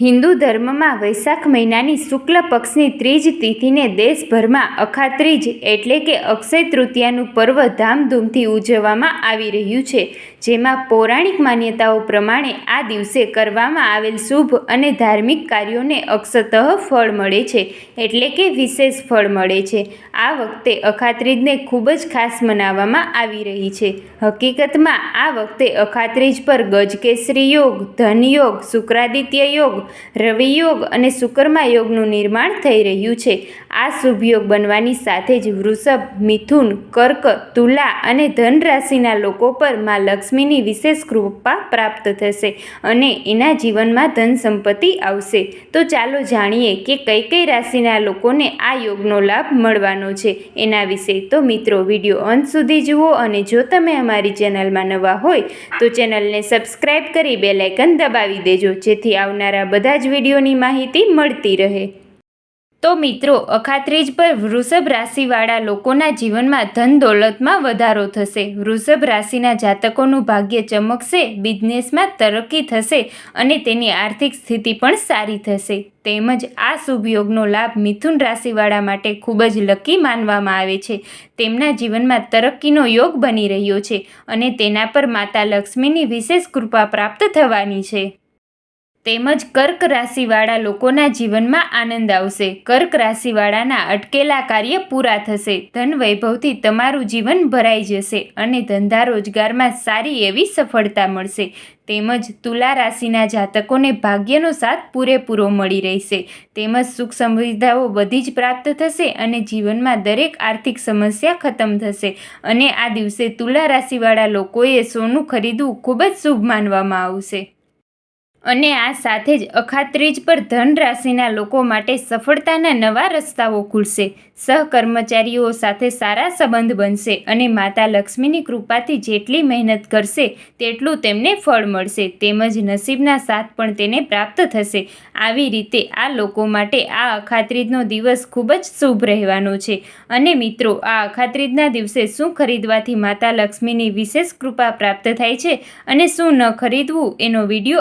હિન્દુ ધર્મમાં વૈશાખ મહિનાની શુક્લ પક્ષની ત્રીજ તિથિને દેશભરમાં અખાત્રીજ એટલે કે અક્ષય તૃતીયાનું પર્વ ધામધૂમથી ઉજવવામાં આવી રહ્યું છે. જેમાં પૌરાણિક માન્યતાઓ પ્રમાણે આ દિવસે કરવામાં આવેલ શુભ અને ધાર્મિક કાર્યોને અક્ષતઃ ફળ મળે છે, એટલે કે વિશેષ ફળ મળે છે. આ વખતે અખાત્રીજને ખૂબ જ ખાસ મનાવવામાં આવી રહી છે. હકીકતમાં આ વખતે અખાત્રીજ પર ગજકેસરી યોગ, ધનયોગ, શુક્રાદિત્ય યોગ રવિ યોગ અને શુકર્મા યોગનું નિર્માણ થઈ રહ્યું છે. આ શુભ યોગ બનવાની સાથે જ વૃષભ, મિથુન, કર્ક, તુલા અને ધન રાશિના લોકો પર મા લક્ષ્મીની વિશેષ કૃપા પ્રાપ્ત થશે અને એના જીવનમાં ધન સંપત્તિ આવશે. તો ચાલો જાણીએ કે કઈ કઈ રાશિના લોકોને આ યોગનો લાભ મળવાનો છે. એના વિશે તો મિત્રો વીડિયો અંત સુધી જુઓ અને જો તમે અમારી ચેનલમાં નવા હોય તો ચેનલને સબસ્ક્રાઈબ કરી બેલાઇકન દબાવી દેજો જેથી આવનારા બધા જ વિડીયોની માહિતી મળતી રહે. તો મિત્રો, અખાત્રીજ પર વૃષભ રાશિવાળા લોકોના જીવનમાં ધન દોલતમાં વધારો થશે. વૃષભ રાશિના જાતકોનું ભાગ્ય ચમકશે, બિઝનેસમાં તરક્કી થશે અને તેની આર્થિક સ્થિતિ પણ સારી થશે. તેમજ આ શુભ યોગનો લાભ મિથુન રાશિવાળા માટે ખૂબ જ લકી માનવામાં આવે છે. તેમના જીવનમાં તરક્કીનો યોગ બની રહ્યો છે અને તેના પર માતા લક્ષ્મીની વિશેષ કૃપા પ્રાપ્ત થવાની છે. તેમજ કર્ક રાશિવાળા લોકોના જીવનમાં આનંદ આવશે. કર્ક રાશિવાળાના અટકેલા કાર્ય પૂરા થશે. ધન વૈભવથી તમારું જીવન ભરાઈ જશે અને ધંધા રોજગારમાં સારી એવી સફળતા મળશે. તેમજ તુલા રાશિના જાતકોને ભાગ્યનો સાથ પૂરેપૂરો મળી રહેશે. તેમજ સુખ સુવિધાઓ બધી જ પ્રાપ્ત થશે અને જીવનમાં દરેક આર્થિક સમસ્યા ખતમ થશે. અને આ દિવસે તુલા રાશિવાળા લોકોએ સોનું ખરીદવું ખૂબ જ શુભ માનવામાં આવશે. અને આ સાથે જ અખાત્રીજ પર ધન રાશિના લોકો માટે સફળતાના નવા રસ્તાઓ ખુલશે. સહકર્મચારીઓ સાથે સારા સંબંધ બનશે અને માતા લક્ષ્મીની કૃપાથી જેટલી મહેનત કરશે, તેટલું તેમને ફળ મળશે. તેમજ નસીબના સાથ પણ તેને પ્રાપ્ત થશે. આવી રીતે આ લોકો માટે આ અખાત્રીજનો દિવસ ખૂબ જ શુભ રહેવાનો છે. અને મિત્રો, આ અખાત્રીજના દિવસે શું ખરીદવાથી માતા લક્ષ્મીની વિશેષ કૃપા પ્રાપ્ત થાય છે અને શું ન ખરીદવું, એનો વીડિયો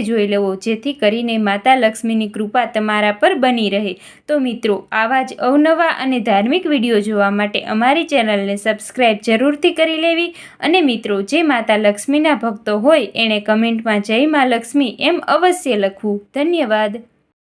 જોઈ લેવો, જેથી કરીને માતા લક્ષ્મીની કૃપા તમારા પર બની રહે. તો મિત્રો, આવા જ અવનવા અને ધાર્મિક વીડિયો જોવા માટે અમારી ચેનલને સબસ્ક્રાઈબ જરૂરથી કરી લેવી અને મિત્રો, જે માતા લક્ષ્મીના ભક્તો હોય એણે કમેન્ટમાં જય મા લક્ષ્મી એમ અવશ્ય લખવું. ધન્યવાદ.